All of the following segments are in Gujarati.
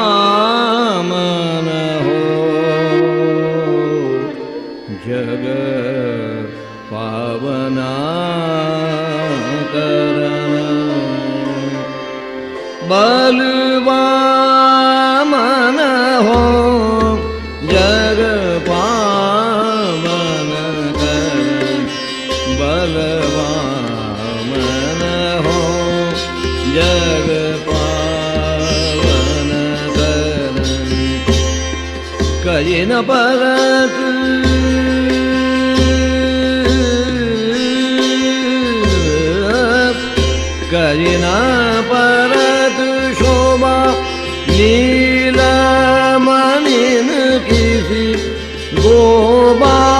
बलवामन हो जग पावना कर बलवा मनः जगपन बलवा পারাতু। করিনা পারাতু শোভা লীলা মানিন কিসি গোবা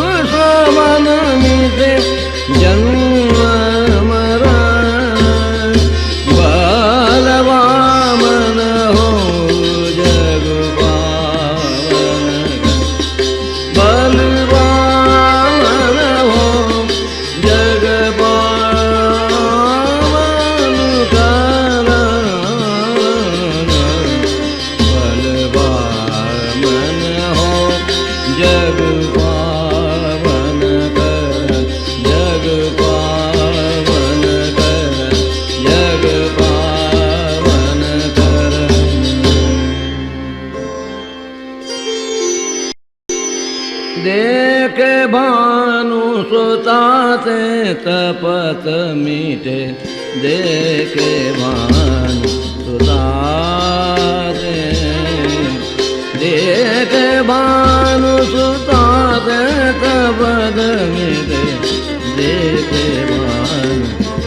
તપત મીટે દેખે ભાન સુતા રે દેખે ભાન સુતા રે તપત મીટે દેખે ભાન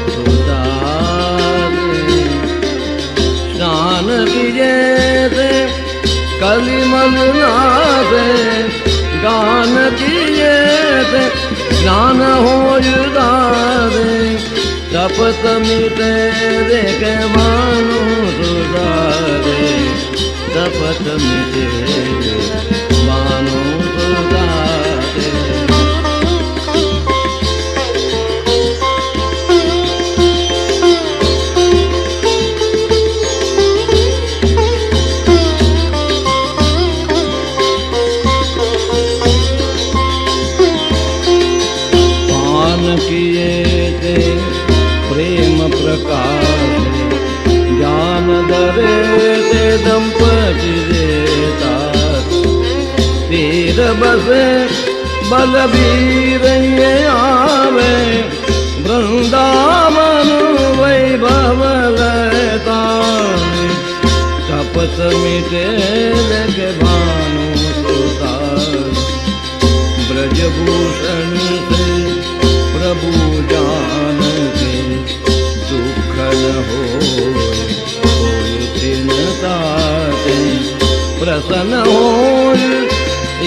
સુતા રે સ્નાન પીજે રે કલિમલ નાદે ગાન કીએ રે જ્ઞાન હોય તપત મીટે રે કે માનું સુધારે તપત પાસે બલબીર આવે વૃંદાવન વૈભવ લેતા કપત મિટે કે ભાનુ સુતા બ્રજભૂષણ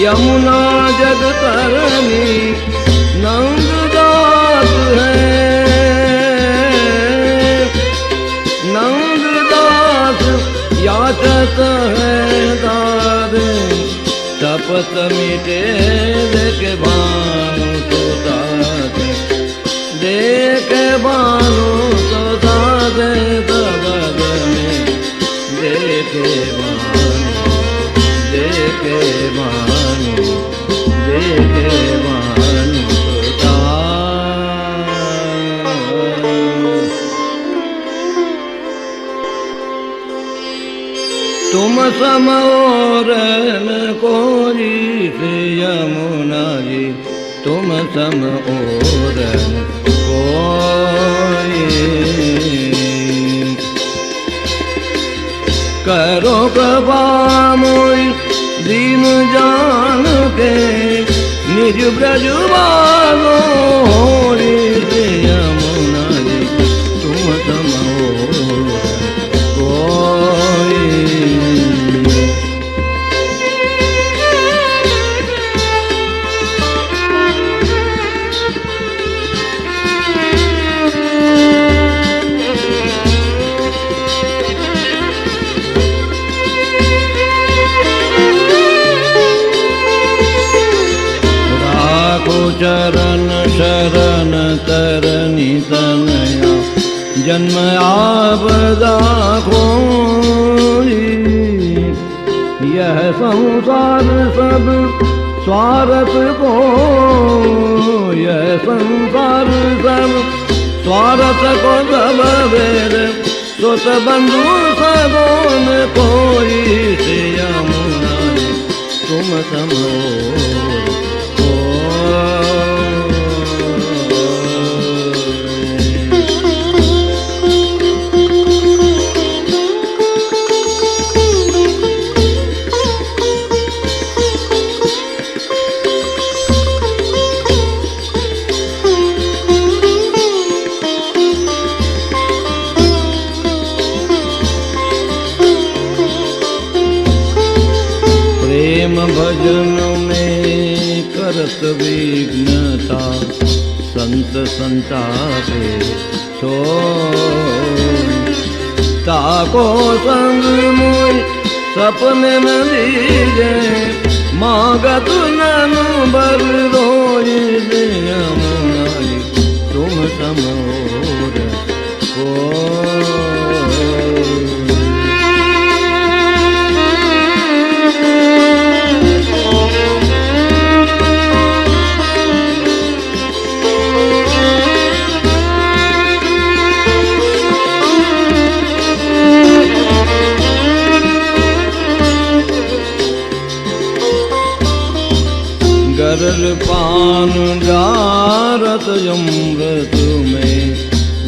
यमुना जग तरनी नंद दास है नंद दास याचत है दादे तपत मिटे देख भानु सुता दे देख भानु सुता दे तबद में देखे भानु तुम समोर न कोई से यमुना जी तुम सम और न कोई करो कृपा मोई दीन जान के निज ब्रज बालो होरी जन्मयासार स्वार को। यह संसार सब स्वार्थ को सब वेर सुत बंधु सबोन कोई से यमुना। तुम समो પ્રેમ ભજનો મે કરત વિઘ્નતા, સંત સંતાપે છો તાકો સંગ મોય સપને ન દીજે માગત નનુ બર રોય દિયમ તુમ સમોર. કોઈ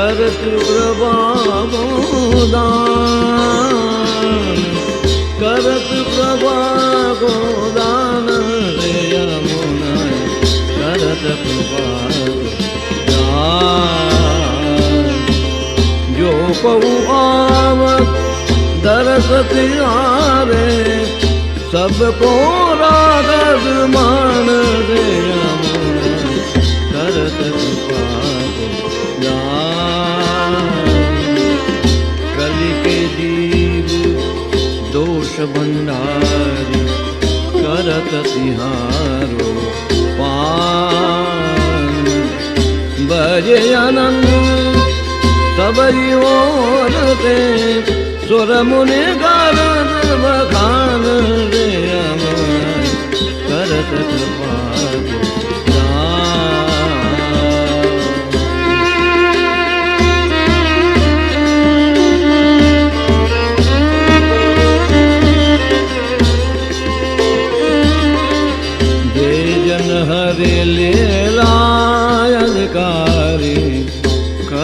કરતુ પ્રભાગોદાન કરતુ પ્રભાગોદાન રે યમુના કરત જો પૌ આવત દરસત આવે સબકો રાગદ માણ રે યમુના કરત પ્રભાગોદાન ભંડારી કરત સિંહારો પાન. ભજે આનંદ, સબરી ઓર તે સુર મુને ગારદ વખાણ રે અમર. કરત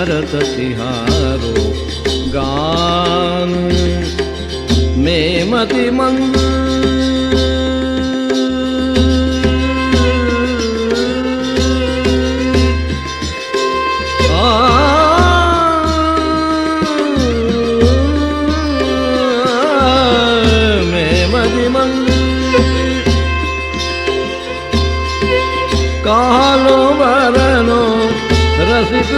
भरत तिहारो गान में मति मेमी कालो मर रसिक